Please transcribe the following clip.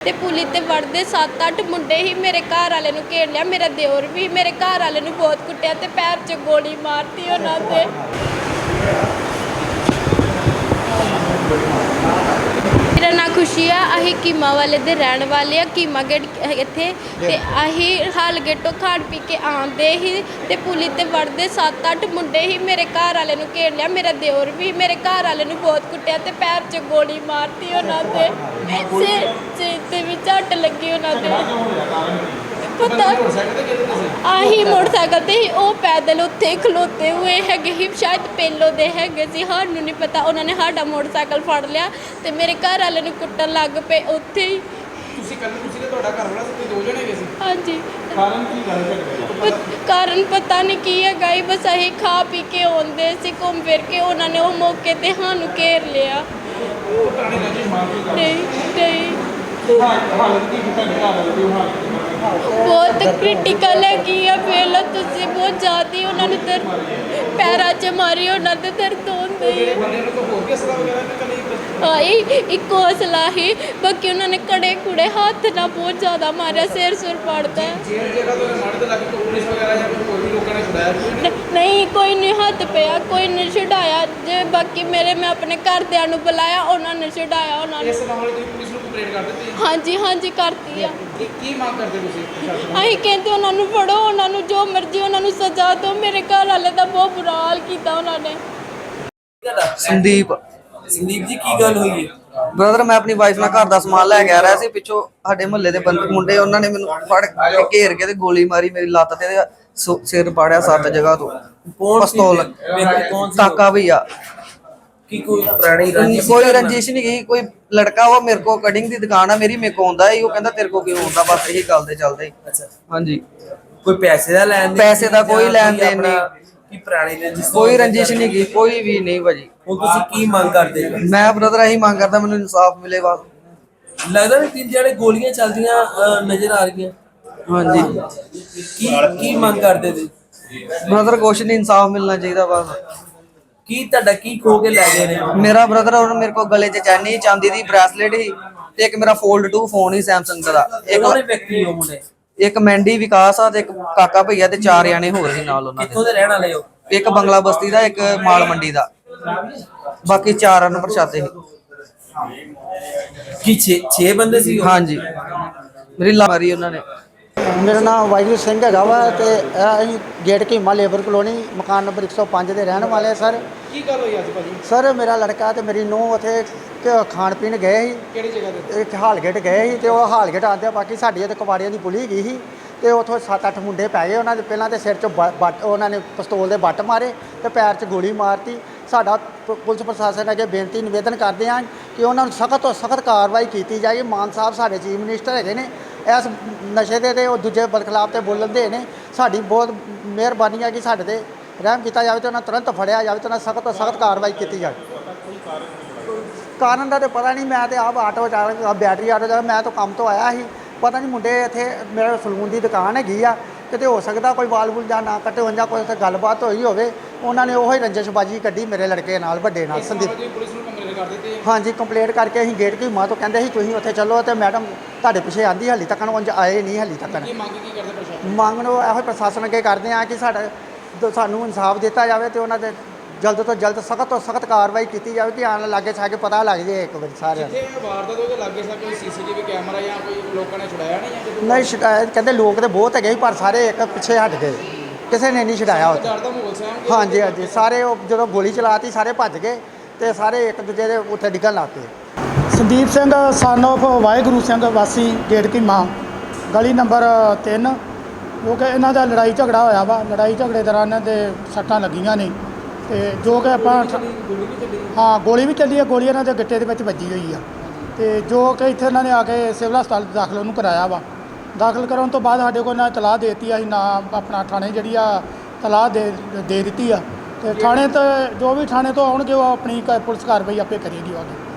ਤੇ ਪੁਲੀ ਤੇ ਵੜਦੇ 7-8 ਮੁੰਡੇ ਹੀ ਮੇਰੇ ਘਰ ਵਾਲੇ ਨੂੰ ਘੇਰ ਲਿਆ, ਮੇਰਾ ਦਿਓਰ ਵੀ ਮੇਰੇ ਘਰ ਵਾਲੇ ਨੂੰ ਬਹੁਤ ਕੁੱਟਿਆ ਤੇ ਪੈਰ 'ਚ ਗੋਲੀ ਮਾਰਤੀ ਉਹਨਾਂ ਤੇ। ਖੁਸ਼ੀ ਆ ਅਸੀਂ ਕੀਮਾ ਵਾਲੇ ਦੇ ਰਹਿਣ ਵਾਲੇ ਆ ਕੀਮਾ ਗੇਟ ਇੱਥੇ। ਤੇ ਅਸੀਂ ਹਾਲ ਗੇਟੋਂ ਖਾਣ ਪੀ ਕੇ ਆਉਂਦੇ ਹੀ ਤੇ ਪੁਲੀ ਤੇ ਵੜਦੇ 7-8 ਮੁੰਡੇ ਹੀ ਮੇਰੇ ਘਰ ਵਾਲੇ ਨੂੰ ਘੇਰ ਲਿਆ ਮੇਰਾ ਦਿਓਰ ਵੀ ਮੇਰੇ ਘਰ ਵਾਲੇ ਨੂੰ ਬਹੁਤ ਕੁੱਟਿਆ ਤੇ ਪੈਰ 'ਚ ਗੋਲੀ ਮਾਰਤੀ ਉਹਨਾਂ ਦੇ। ਸਿਰ ਸਿਰ ਤੇ ਵੀ ਝੱਟ ਲੱਗੀ ਉਹਨਾਂ ਦੇ। ਪਤਾ ਆਹੀ ਮੋਟਰਸਾਈਕਲ ਤੇ ਹੀ ਉਹ ਪੈਦਲ ਉੱਥੇ ਖਲੋਤੇ ਹੋਏ ਹੈਗੇ ਹੀ ਸ਼ਾਇਦ ਪਹਿਲੋਂ ਦੇ ਹੈਗੇ ਸੀ ਸਾਨੂੰ ਨਹੀਂ ਪਤਾ। ਉਹਨਾਂ ਨੇ ਸਾਡਾ ਮੋਟਰਸਾਈਕਲ ਫੜ ਲਿਆ ਤੇ ਮੇਰੇ ਘਰ ਵਾਲੇ ਨੂੰ ਕੁੱਟਣ ਲੱਗ ਪਏ ਉੱਥੇ ਹੀ। ਤੁਸੀਂ ਕੱਲ ਤੁਸੀਂ ਤੇ ਤੁਹਾਡਾ ਘਰ ਵਾਲਾ ਸੀ ਤੁਸੀਂ ਦੋ ਜਣੇ ਗਏ ਸੀ? ਹਾਂਜੀ। ਕਾਰਨ ਕੀ ਗੱਲ ਝਗੜੇ ਦਾ ਪ- ਕਾਰਨ ਪਤਾ ਨਹੀਂ ਕੀ ਹੈਗਾ ਹੀ ਬਸ ਅਸੀਂ ਖਾ ਪੀ ਕੇ ਆਉਂਦੇ ਸੀ ਘੁੰਮ ਫਿਰ ਕੇ ਉਹਨਾਂ ਨੇ ਉਹ ਮੌਕੇ ਤੇ ਸਾਨੂੰ ਘੇਰ ਲਿਆ। ਨਹੀਂ ਨਹੀਂ। ਹਾਲਤ ਕੀ ਕਿਤਾ ਘਰ ਵਾਲੇ ਦੀ ਹਾਲਤ ਬਹੁਤ ਕ੍ਰਿਟੀਕਲ ਹੈਗੀ ਆ ਪਹਿਲਾਂ ਤੁਸੀਂ ਬਹੁਤ ਜ਼ਿਆਦਾ ਉਹਨਾਂ ਨੂੰ ਦਰਦ ਪੈਰਾਂ 'ਚ ਮਾਰੀ ਉਹਨਾਂ ਦੇ ਦਰਦ ਹੁੰਦੇ ਆਈ ਇੱਕ ਹੌਸਲਾ ਹੀ ਬਾਕੀ ਉਹਨਾਂ ਨੇ ਕੜੇ ਕੁੜੇ ਹੱਥ ਨਾਲ ਬਹੁਤ ਜ਼ਿਆਦਾ ਮਾਰਿਆ ਸਿਰ ਸੁਰ ਪੜਦਾ? ਨਹੀਂ? ਕੋਈ ਨਹੀਂ ਹੱਥ ਪਿਆ ਕੋਈ ਨਹੀਂ ਛਡਾਇਆ। ਜੇ ਬਾਕੀ ਮੇਰੇ ਮੈਂ ਆਪਣੇ ਘਰਦਿਆਂ ਨੂੰ ਬੁਲਾਇਆ ਉਹਨਾਂ ਨੇ ਛਡਾਇਆ ਉਹਨਾਂ ਨੇ ਕੰਪਲੇਂਟ ਕਰ ਦਿੱਤੀ? ਹਾਂਜੀ ਹਾਂਜੀ ਕਰਤੀ ਆ। ਕੀ ਕੀ ਮੰਗ ਕਰਦੇ ਤੁਸੀਂ ਪ੍ਰਸ਼ਾਸਨ ਅਸੀਂ ਕਹਿੰਦੇ ਉਹਨਾਂ ਨੂੰ ਫੜੋ ਉਹਨਾਂ ਨੂੰ ਜੋ ਮਰਜ਼ੀ ਉਹਨਾਂ ਨੂੰ ਸਜ਼ਾ ਦਿਓ। ਮੇਰੇ ਘਰ ਵਾਲੇ ਦਾ ਬਹੁਤ ਬੁਰਾ ਹਾਲ ਕੀਤਾ ਉਹਨਾਂ ਨੇ। ਸੰਦੀਪ। ਸੰਦੀਪ ਜੀ ਕੀ ਗੱਲ ਹੋਈ ਹੈ? ਬ੍ਰਦਰ ਮੈਂ ਆਪਣੀ ਵਾਈਫ ਨਾਲ ਘਰ ਦਾ ਸਮਾਨ ਲੈ ਕੇ ਆ ਰਿਹਾ ਸੀ। ਪਿੱਛੋਂ ਸਾਡੇ ਮੁਹੱਲੇ ਦੇ ਬੰਦੇ ਮੁੰਡੇ ਉਹਨਾਂ ਨੇ ਮੈਨੂੰ ਫੜ ਕੇ ਘੇਰ ਕੇ ਤੇ ਗੋਲੀ ਮਾਰੀ ਮੇਰੀ ਲੱਤ ਤੇ ਤੇ ਸੁ- ਸਿਰ ਪਾੜਿਆ ਸੱਤ ਜਗ੍ਹਾ ਤੋਂ। ਕੌਣ ਸੀ ਪਿਸਤੌਲ। ਕੌਣ ਸੀ ਤਾਕਾ ਭਈਆ ਕੀ ਕੋਈ ਪੁਰਾਣੀ ਰੰਜਿਸ਼ ਕੋਈ ਘਰ ਨਾਲ? ਰੰਜਿਸ਼ ਨਹੀਂ ਗਈ ਕੋਈ ਲੜਕਾ ਉਹ ਮੇਰੇ ਕੋ ਕਟਿੰਗ ਦੀ ਦੁਕਾਨ ਆ ਮੇਰੀ ਮੇਰੇ ਕੋ ਆਉਂਦਾ ਉਹ ਕਹਿੰਦਾ ਤੇਰੇ ਕੋ ਕਿਉਂ ਆਉਂਦਾ? ਬਸ ਇਹੀ ਗੱਲ ਦੇ ਚੱਲਦੇ ਈ। ਅੱਛਾ। ਹਾਂਜੀ। ਕੋਈ ਪੈਸੇ ਦਾ ਲੈਣ ਦੇਣ ਪੈਸੇ ਦਾ ਸੀ ਕੋਈ ਜਾਂ ਲੈਣ ਦੇਣ ਆਪਣਾ ਕੀ ਪੁਰਾਣੀ ਰੰਜਿਸ਼ ਕੋਈ ਰੰਜਿਸ਼ ਨਹੀਂ ਗਈ ਕੋਈ ਵੀ ਨਹੀਂ ਭਾਜੀ। ਹੁਣ ਤੁਸੀਂ ਕੀ ਮੰਗ ਕਰਦੇ ਹੋ? ਮੈਂ ਬ੍ਰਦਰ ਇਹੀ ਮੰਗ ਕਰਦਾ ਮੈਨੂੰ ਇਨਸਾਫ ਮਿਲੇ ਬਸ। ਲੱਗਦਾ ਵੀ ਤਿੰਨ ਜਿਹੜੇ ਗੋਲੀਆਂ ਚੱਲਦੀਆਂ ਅਹ, ਨਜ਼ਰ ਆ ਰਹੀਆਂ। ਹਾਂਜੀ। ਕੀ ਕੀ ਮੰਗ ਕਰਦੇ ਤੁਸੀਂ? ਬ੍ਰਦਰ ਕੁਛ ਨਹੀਂ ਇਨਸਾਫ ਮਿਲਣਾ ਚਾਹੀਦਾ ਬਸ। ਕੀ ਤੁਹਾਡਾ ਕੀ ਖੋ ਕੇ ਲੈ ਗਏ ਨੇ? ਮੇਰਾ ਬ੍ਰਦਰ ਹੁਣ ਮੇਰੇ ਕੋਲ ਗਲੇ 'ਚ ਚੈਨੀ ਚਾਂਦੀ ਦੀ ਬ੍ਰੈਸਲੇਟ ਸੀ ਤੇ ਇੱਕ ਮੇਰਾ ਫੋਲਡ 2 ਫੋਨ ਹੀ ਸੈਮਸੰਗ ਦਾ। ਇੱਕ ਵਿਅਕਤੀ ਹੋ ਮੁੰਡੇ? ਇੱਕ ਮੈਂਡੀ ਵਿਕਾਸ ਆ ਤੇ ਇੱਕ ਕਾਕਾ ਭਈਆ ਤੇ ਚਾਰ ਜਾਣੇ ਹੋਰ ਸੀ ਨਾਲ ਉਹਨਾਂ ਕਿੱਥੋਂ ਦੇ ਰਹਿਣ ਵਾਲੇ ਹੋ? ਇੱਕ ਬੰਗਲਾ ਬਸਤੀ ਦਾ ਇੱਕ ਮਾਲ ਮੰਡੀ ਦਾ। ਬਾਕੀ ਚਾਰਾਂ ਨੂੰ ਪ੍ਰਸ਼ਾਦੇ ਸੀ। ਕੀ 6 6 ਬੰਦੇ ਸੀ ਉਹ? ਹਾਂਜੀ। ਮੇਰੀ ਲਾ ਮਾਰੀ ਉਹਨਾਂ ਨੇ। ਮੇਰਾ ਨਾਮ ਵਾਹਿਗੁਰੂ ਸਿੰਘ ਹੈਗਾ ਵਾ ਤੇ ਇਹ ਅਸੀਂ ਗੇਟ ਕੀਮਾ ਲੇਬਰ ਕਲੋਨੀ ਮਕਾਨ ਨੰਬਰ 105 ਦੇ ਰਹਿਣ ਵਾਲੇ ਆ ਸਰ। ਕੀ ਗੱਲ ਹੋਈ ਅੱਜ ਭਾਜੀ? ਸਰ ਮੇਰਾ ਲੜਕਾ ਤੇ ਮੇਰੀ ਨੂੰਹ ਉੱਥੇ ਕ- ਖਾਣ ਪੀਣ ਗਏ ਸੀ। ਕਿਹੜੀ ਜਗ੍ਹਾ ਤੇ? ਇੱਕ ਹਾਲਗੇਟ ਗਏ ਸੀ ਤੇ ਉਹ ਹਾਲਗੇਟ ਆਉਂਦੇ ਬਾਕੀ ਸਾਡੀ ਤੇ ਕਵਾੜੀਆਂ ਦੀ ਪੁਲੀ ਗਈ ਸੀ ਤੇ ਉਥੋਂ 7-8 ਮੁੰਡੇ ਪੈ ਗਏ ਉਹਨਾਂ ਦੇ ਪਹਿਲਾਂ ਤੇ ਸਿਰ 'ਚ ਬ- ਬੱਟ ਉਹਨਾਂ ਨੇ ਪਿਸਤੌਲ ਦੇ ਬੱਟ ਮਾਰੇ ਤੇ ਪੈਰ 'ਚ ਗੋਲੀ ਮਾਰਤੀ। ਸਾਡਾ ਪ- ਪੁਲਿਸ ਪ੍ਰਸ਼ਾਸਨ ਅੱਗੇ ਬੇਨਤੀ ਨਿਵੇਦਨ ਕਰਦੇ ਹਾਂ ਕਿ ਉਹਨਾਂ ਨੂੰ ਸਖਤ ਤੋਂ ਸਖਤ ਕਾਰਵਾਈ ਕੀਤੀ ਜਾਏ। ਮਾਨ ਸਾਹਿਬ ਸਾਡੇ ਚੀਫ ਮਿਨਿਸਟਰ ਹੈਗੇ ਨੇ ਇਸ ਨਸ਼ੇ ਦੇ ਤੇ ਉਹ ਦੂਜੇ ਬਰਖਲਾਫ ਤੇ ਬੋਲਣ ਦੇ ਨੇ। ਸਾਡੀ ਬਹੁਤ ਮਿਹਰਬਾਨੀ ਹੈ ਕਿ ਸਾਡੇ ਤੇ ਰਹਿਮ ਕੀਤਾ ਜਾਵੇ ਤੇ ਉਹਨਾਂ ਤੁਰੰਤ ਫੜਿਆ ਜਾਵੇ ਤੇ ਉਹਨਾਂ ਸਖਤ ਤੋਂ ਸਖਤ ਕਾਰਵਾਈ ਕੀਤੀ ਜਾਵੇ। ਕਾਰਨ ਦਾ ਤੇ ਪਤਾ ਨਹੀਂ, ਮੈਂ ਤੇ ਆਪ ਆਟੋ ਚਾਲਕ ਬੈਟਰੀ ਆਟੋ ਚਾਲਕ, ਮੈਂ ਤਾਂ ਕੰਮ ਤੋਂ ਆਇਆ ਸੀ। ਪਤਾ ਨਹੀਂ ਮੁੰਡੇ ਇੱਥੇ ਮੇਰੇ ਸਲੂਨ ਦੀ ਦੁਕਾਨ ਹੈਗੀ ਆ। ਕਿਤੇ ਹੋ ਸਕਦਾ ਕੋਈ ਵਾਲ ਵੂਲ ਜਾਂ ਨਾ ਕੱਟੇ ਹੋਣ ਜਾਂ ਕੋਈ ਉੱਥੇ ਗੱਲਬਾਤ ਹੋਈ ਹੋਵੇ ਉਹਨਾਂ ਨੇ ਉਹੀ ਰੰਜਿਸ਼ਬਾਜੀ ਕੱਢੀ ਮੇਰੇ ਲੜਕੇ ਨਾਲ ਵੱਡੇ ਨਾਲ ਸੰਦੀਪ। ਮਾਮਲੇ ਦੀ ਪੁਲਿਸ ਨੂੰ ਕੰਪਲੇਂਟ ਕਰ ਦਿੱਤੀ ਹੈ? ਹਾਂਜੀ ਕੰਪਲੇਂਟ ਕਰਕੇ ਅਸੀਂ ਗੇਟ ਕੀ ਮਾਂ ਤੋਂ ਕਹਿੰਦੇ ਸੀ ਤੁਸੀਂ ਉੱਥੇ ਚੱਲੋ ਤੇ ਮੈਡਮ ਤੁਹਾਡੇ ਪਿੱਛੇ ਆਂਦੀ ਹਾਲੀ ਤੱਕ ਉਂਝ ਆਏ ਨਹੀਂ ਹਾਲੀ ਤੱਕ। ਕੀ ਮੰਗ ਕੀ ਕਰਦੇ ਪ੍ਰਸ਼ਾਸਨ? ਮੰਗ ਨੂੰ ਇਹੋ ਪ੍ਰਸ਼ਾਸਨ ਅੱਗੇ ਕਰਦੇ ਆ ਕਿ ਸਾਡਾ ਸਾਨੂੰ ਇਨਸਾਫ ਦਿੱਤਾ ਜਾਵੇ ਤੇ ਉਹਨਾਂ ਦੇ ਜਲਦ ਤੋਂ ਜਲਦ ਸਖਤ ਤੋਂ ਸਖਤ ਕਾਰਵਾਈ ਕੀਤੀ ਜਾਵੇ ਕਿ ਆਣ ਲਾਗੇ ਛਾਗੇ ਪਤਾ ਲੱਗ ਜੇ ਇੱਕ ਵਾਰੀ ਸਾਰਿਆਂ ਨੂੰ। ਜਿੱਥੇ ਵਾਰਦਾਤ ਉਹਦੇ ਲੱਗੇ ਸਾ ਕੋਈ ਸੀਸੀਟੀਵੀ ਕੈਮਰਾ ਜਾਂ ਕੋਈ ਲੋਕਾਂ ਨੇ ਛੁਡਾਇਆ ਨਹੀਂ ਜਾਂ ਜਦੋਂ ਨਹੀਂ ਸ਼ਿਕਾਇਤ ਕਹਿੰਦੇ ਲੋਕ ਤੇ ਬਹੁਤ ਹੈਗੇ ਸੀ ਪਰ ਸਾਰੇ ਇੱਕ ਪਿੱਛੇ ਹਟ ਗਏ। ਕਿਸੇ ਨੇ ਨਹੀਂ ਛਡਾਇਆ ਉੱਥੇ। ਡਰ ਦਾ ਮਾਹੌਲ ਸਾਹਮ ਕਿ ਹਾਂਜੀ ਹਾਂਜੀ। ਸਾਰੇ ਉਹ ਜਦੋਂ ਗੋਲੀ ਚਲਾਤੀ ਸਾਰੇ ਭੱਜ ਗਏ ਤੇ ਸਾਰੇ ਇੱਕ ਦੂਜੇ ਦੇ ਉੱਥੇ ਡਿੱਗਣ ਲੱਗ ਪਏ। ਸੰਦੀਪ ਸਿੰਘ ਸਨ of ਵਾਹਿਗੁਰੂ ਸਿੰਘ ਵਾਸੀ ਗੇਟ ਕੀ ਮਾਂ ਗਲੀ ਨੰਬਰ 3 ਜੋ ਕਿ ਇਹਨਾਂ ਦਾ ਲੜਾਈ ਝਗੜਾ ਹੋਇਆ ਵਾ। ਲੜਾਈ ਝਗੜੇ ਦੌਰਾਨ ਇਹਨਾਂ ਦੇ ਸੱਟਾਂ ਲੱਗੀਆਂ ਨੇ। ਤੇ ਜੋ ਕਿ ਆਪਾਂ ਹਾਂ, ਗੋਲੀ ਵੀ ਚੱਲੀ ਹੈ ਗੋਲੀ ਇਹਨਾਂ ਦੇ ਗਿੱਟੇ ਦੇ ਵਿੱਚ ਵੱਜੀ ਹੋਈ ਆ। ਤੇ ਜੋ ਕਿ ਇੱਥੇ ਇਹਨਾਂ ਨੇ ਆ ਕੇ ਸਿਵਲ ਹਸਪਤਾਲ ਦਾਖਲ ਉਹਨੂੰ ਕਰਾਇਆ ਵਾ। ਦਾਖਲ ਕਰਨ ਤੋਂ ਬਾਅਦ ਸਾਡੇ ਕੋਲ ਨਾ ਤਲਾਹ ਦੇ ਦਿੱਤੀ ਆ, ਅਸੀਂ ਨਾ ਆਪਣਾ ਥਾਣੇ ਜਿਹੜੀ ਆ, ਤਲਾਹ ਦੇ ਦੇ ਦਿੱਤੀ ਆ। ਤੇ ਥਾਣੇ ਤੋਂ ਜੋ ਵੀ ਥਾਣੇ ਤੋਂ ਆਉਣਗੇ, ਉਹ ਆਪਣੀ ਕ- ਪੁਲਿਸ ਕਾਰਵਾਈ ਆਪੇ ਕਰੇਗੀ ਉਹ ਅੱਗੇ।